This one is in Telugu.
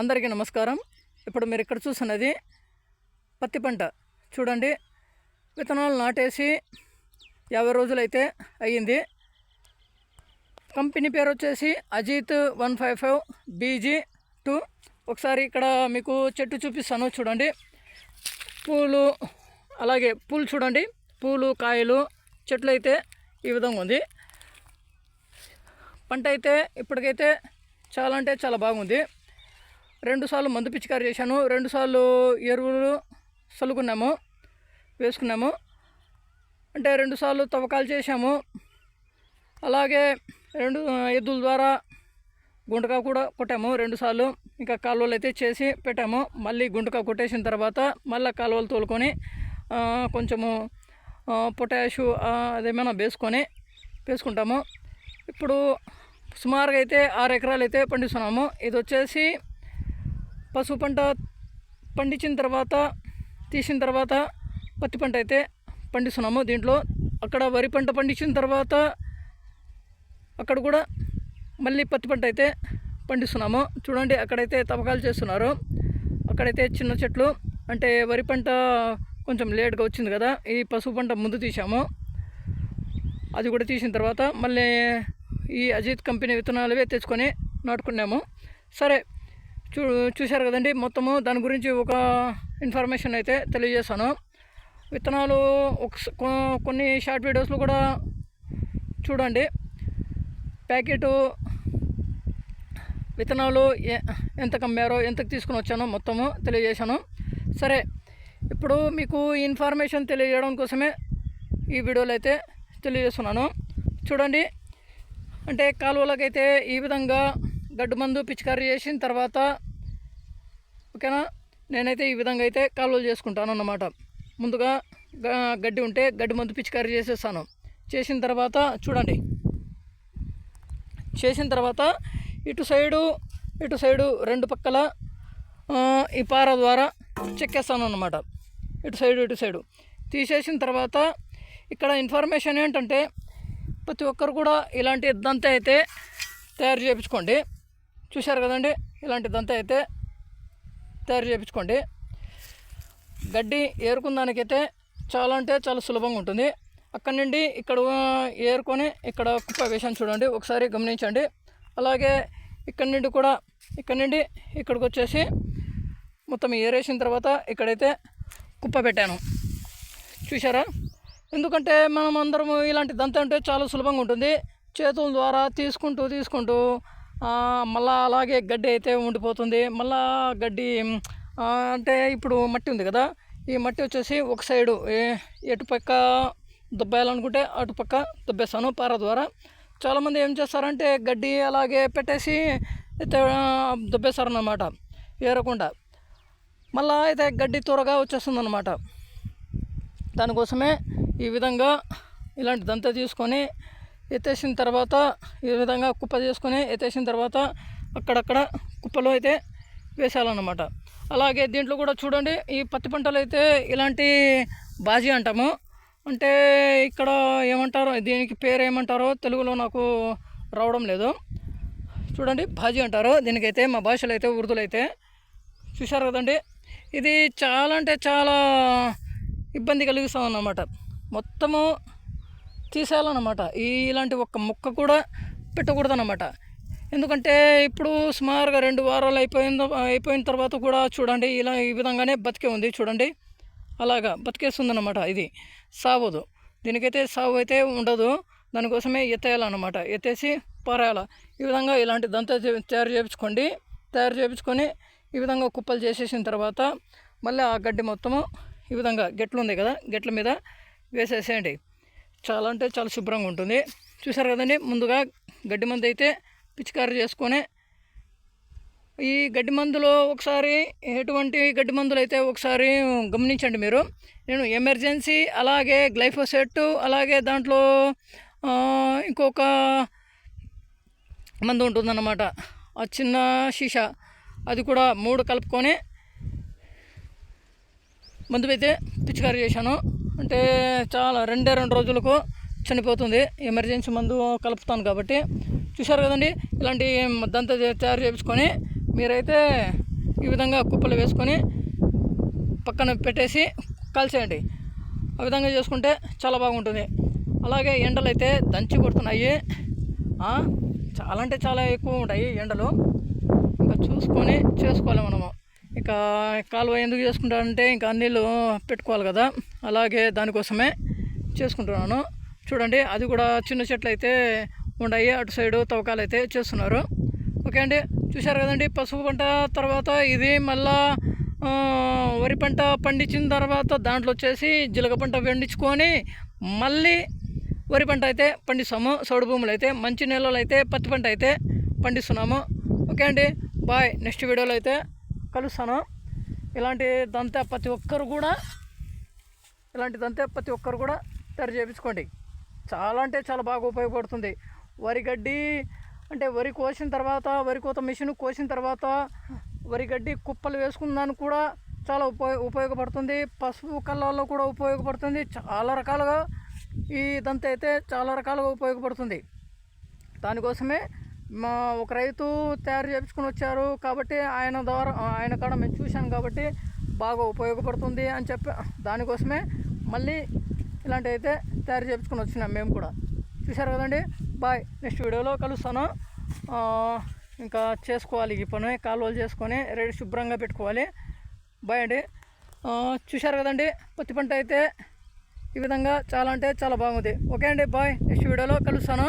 అందరికీ నమస్కారం. ఇప్పుడు మీరు ఇక్కడ చూస్తున్నది పత్తి పంట. చూడండి విత్తనాలు నాటేసి యాభై రోజులైతే అయ్యింది. కంపెనీ పేరు వచ్చేసి Ajit one five five BG two. ఒకసారి ఇక్కడ మీకు చెట్టు చూపిస్తాను చూడండి. పూలు అలాగే పూలు చూడండి. పూలు కాయలు చెట్లు అయితే ఈ విధంగా ఉంది. పంట అయితే ఇప్పటికైతే చాలా అంటే చాలా బాగుంది. రెండుసార్లు మందు పిచికారి చేశాను రెండుసార్లు ఎరువులు చల్లుకున్నాము వేసుకున్నాము. అంటే రెండుసార్లు తవ్వకాలు చేశాము. అలాగే రెండు ఎద్దుల ద్వారా గుంటక కూడా కొట్టాము రెండుసార్లు ఇంకా కాలువలు అయితే చేసి పెట్టాము. మళ్ళీ గుంటక కొట్టేసిన తర్వాత మళ్ళీ కాలువలు తోలుకొని కొంచెము పొటాషు అదేమైనా వేసుకొని వేసుకుంటాము. ఇప్పుడు సుమారుగా అయితే ఆరు ఎకరాలు అయితే పండిస్తున్నాము. ఇది వచ్చేసి పసుపు పంట పండించిన తర్వాత తీసిన తర్వాత పత్తి పంట అయితే పండిస్తున్నాము దీంట్లో. అక్కడ వరి పంట పండించిన తర్వాత అక్కడ కూడా మళ్ళీ పత్తి పంట అయితే పండిస్తున్నాము. చూడండి అక్కడైతే తవ్వకాలు చేస్తున్నారు. అక్కడైతే చిన్న చెట్లు అంటే వరి పంట కొంచెం లేట్గా వచ్చింది కదా ఈ పసుపు పంట ముందు తీసాము అది కూడా తీసిన తర్వాత మళ్ళీ ఈ అజిత్ కంపెనీ విత్తనాలవే తెచ్చుకొని నాటుకున్నాము. సరే చూ చూశారు కదండి. మొత్తము దాని గురించి ఒక ఇన్ఫర్మేషన్ అయితే తెలియజేశాను. విత్తనాలు ఒక కొన్ని షార్ట్ వీడియోస్లో కూడా చూడండి. ప్యాకెటు విత్తనాలు ఎ- ఎంత కమ్మారో ఎంతకు తీసుకుని వచ్చానో మొత్తము తెలియజేశాను. సరే ఇప్పుడు మీకు ఇన్ఫర్మేషన్ తెలియజేయడం కోసమే ఈ వీడియోలో అయితే తెలియజేస్తున్నాను. చూడండి. అంటే కాలువలకైతే ఈ విధంగా గడ్డు మందు పిచికారీ చేసిన తర్వాత ఓకేనా? నేనైతే ఈ విధంగా అయితే కాలువలు చేసుకుంటాను అన్నమాట ముందుగా గ- గడ్డి ఉంటే గడ్డి మందు పిచికారీ చేసేస్తాను. చేసిన తర్వాత చూడండి. చేసిన తర్వాత ఇటు సైడు ఇటు సైడు రెండు పక్కల ఈ పార ద్వారా చెక్కేస్తాను అన్నమాట ఇటు సైడు ఇటు సైడు. తీసేసిన తర్వాత ఇక్కడ ఇన్ఫర్మేషన్ ఏంటంటే ప్రతి ఒక్కరు కూడా ఇలాంటి ఇద్దంతా అయితే తయారు చేయించుకోండి. చూశారు కదండి? ఇలాంటి దంత అయితే తయారు చేయించుకోండి గడ్డి ఏరుకున్నానికైతే చాలా అంటే చాలా సులభంగా ఉంటుంది. అక్కడి నుండి ఇక్కడ ఏరుకొని ఇక్కడ కుప్ప వేసాను చూడండి. ఒకసారి గమనించండి. అలాగే ఇక్కడ నుండి కూడా ఇక్కడ నుండి ఇక్కడికి వచ్చేసి మొత్తం ఏరేసిన తర్వాత ఇక్కడైతే కుప్ప పెట్టాను. చూసారా ఎందుకంటే మనం అందరము ఇలాంటి దంత అంటే చాలా సులభంగా ఉంటుంది. చేతుల ద్వారా తీసుకుంటూ తీసుకుంటూ మళ్ళీ అలాగే గడ్డి అయితే ఉండిపోతుంది. మళ్ళా గడ్డి అంటే ఇప్పుడు మట్టి ఉంది కదా ఈ మట్టి వచ్చేసి ఒక సైడు ఎటుపక్క ఎటు పక్క దుబ్బేయాలనుకుంటే అటుపక్క దుబ్బేస్తాను పార ద్వారా. చాలామంది ఏం చేస్తారంటే గడ్డి అలాగే పెట్టేసి అయితే దుబ్బేస్తారన్నమాట ఏరకుండా. మళ్ళా అయితే గడ్డి త్వరగా వచ్చేస్తుంది దానికోసమే ఈ విధంగా ఇలాంటి దంత తీసుకొని ఎత్తేసిన తర్వాత ఈ విధంగా కుప్ప చేసుకొని ఎత్తేసిన తర్వాత అక్కడక్కడ కుప్పలో అయితే వేసేయాలన్నమాట అలాగే దీంట్లో కూడా చూడండి ఈ పత్తి పంటలు అయితే ఇలాంటి బాజీ అంటాము. అంటే ఇక్కడ ఏమంటారో దీనికి పేరు ఏమంటారో తెలుగులో నాకు రావడం లేదు. చూడండి బాజీ అంటారు. దీనికైతే మా భాషలో అయితే ఉర్దూలో అయితే చూశారు కదండి ఇది చాలా అంటే చాలా ఇబ్బంది కలిగిస్తాం అన్నమాట మొత్తము తీసేయాలన్నమాట. ఈ ఇలాంటి ఒక్క ముక్క కూడా పెట్టకూడదు అన్నమాట ఎందుకంటే ఇప్పుడు సుమారుగా రెండు వారాలు అయిపోయిన అయిపోయిన తర్వాత కూడా చూడండి ఇలా ఈ విధంగానే బతికే ఉంది చూడండి. అలాగా బతికేస్తుంది అన్నమాట ఇది. సావదు. దీనికైతే సావు అయితే ఉండదు. దానికోసమే ఎత్తేయాలన్నమాట. ఎత్తేసి పారేయాల. ఈ విధంగా ఇలాంటి దంతా తయారు చేయించుకోండి తయారు చేయించుకొని ఈ విధంగా కుప్పలు చేసేసిన తర్వాత మళ్ళీ ఆ గడ్డి మొత్తము ఈ విధంగా గెట్లు ఉంది కదా? గెట్ల మీద వేసేసేయండి. చాలా అంటే చాలా శుభ్రంగా ఉంటుంది. చూసారు కదండి ముందుగా గడ్డి మందు అయితే పిచికారీ చేసుకొని ఈ గడ్డి మందులో ఒకసారి ఎటువంటి గడ్డి మందులు అయితే ఒకసారి గమనించండి మీరు. నేను ఎమర్జెన్సీ అలాగే గ్లైఫోసెట్ అలాగే దాంట్లో ఇంకొక మందు ఉంటుందన్నమాట. ఆ చిన్న షీషా. అది కూడా మూడు కలుపుకొని మందు అయితే పిచికారీ చేశాను. అంటే చాలా రెండే రెండు రోజులకు చనిపోతుంది. ఎమర్జెన్సీ మందు కలుపుతాను కాబట్టి. చూశారు కదండి ఇలాంటి దంత తయారు చేయించుకొని మీరైతే ఈ విధంగా కుప్పలు వేసుకొని పక్కన పెట్టేసి కాల్చేయండి. ఆ విధంగా చేసుకుంటే చాలా బాగుంటుంది. అలాగే ఎండలు అయితే దంచి కొడుతున్నాయి. చాలా అంటే చాలా ఎక్కువ ఉంటాయి ఎండలు. ఇంకా చూసుకొని చేసుకోవాలి మనము. ఇక కాలువ ఎందుకు చేసుకుంటానంటే ఇంకా నీళ్ళు పెట్టుకోవాలి కదా. అలాగే దానికోసమే చేసుకుంటున్నాను. చూడండి అది కూడా చిన్న చెట్లు అయితే ఉన్నాయి అటు సైడు తవ్వకాలు అయితే చేస్తున్నారు. ఓకే అండి చూశారు కదండి పసుపు పంట తర్వాత ఇది మళ్ళా వరి పంట పండించిన తర్వాత దాంట్లో వచ్చేసి జీలక పంట పండించుకొని మళ్ళీ వరి పంట అయితే పండిస్తాము. సౌడు భూములు అయితే మంచి నెలలు అయితే పత్తి పంట అయితే పండిస్తున్నాము. ఓకే అండి బాయ్. నెక్స్ట్ వీడియోలో అయితే కలుస్తాను. ఇలాంటి దంత ప్రతి ఒక్కరు కూడా ఇలాంటిదంతే ప్రతి ఒక్కరు కూడా తయారు చేయించుకోండి. చాలా అంటే చాలా బాగా ఉపయోగపడుతుంది. వరి గడ్డి అంటే వరి కోసిన తర్వాత వరి కోత మిషన్ కోసిన తర్వాత వరి గడ్డి కుప్పలు వేసుకున్న దానికి కూడా చాలా ఉపయోగ ఉపయోగపడుతుంది. పసుపు కళ్ళల్లో కూడా ఉపయోగపడుతుంది. చాలా రకాలుగా ఈ దంత అయితే చాలా రకాలుగా ఉపయోగపడుతుంది. దానికోసమే మా ఒక రైతు తయారు చేయించుకుని వచ్చారు కాబట్టి ఆయన ద్వారా ఆయన కాడ మేము చూశాం కాబట్టి బాగా ఉపయోగపడుతుంది అని చెప్పి దానికోసమే మళ్ళీ ఇలాంటి అయితే తయారు చేయించుకుని వచ్చినాం మేము కూడా. చూశారు కదండి? బాయ్. నెక్స్ట్ వీడియోలో కలుస్తాను. ఇంకా చేసుకోవాలి ఈ పని కాలువలు చేసుకొని రెడీ శుభ్రంగా పెట్టుకోవాలి. బాయ్ అండి. చూశారు కదండి? పత్తి పంట అయితే ఈ విధంగా చాలా అంటే చాలా బాగుంది. ఓకే అండి బాయ్. నెక్స్ట్ వీడియోలో కలుస్తాను.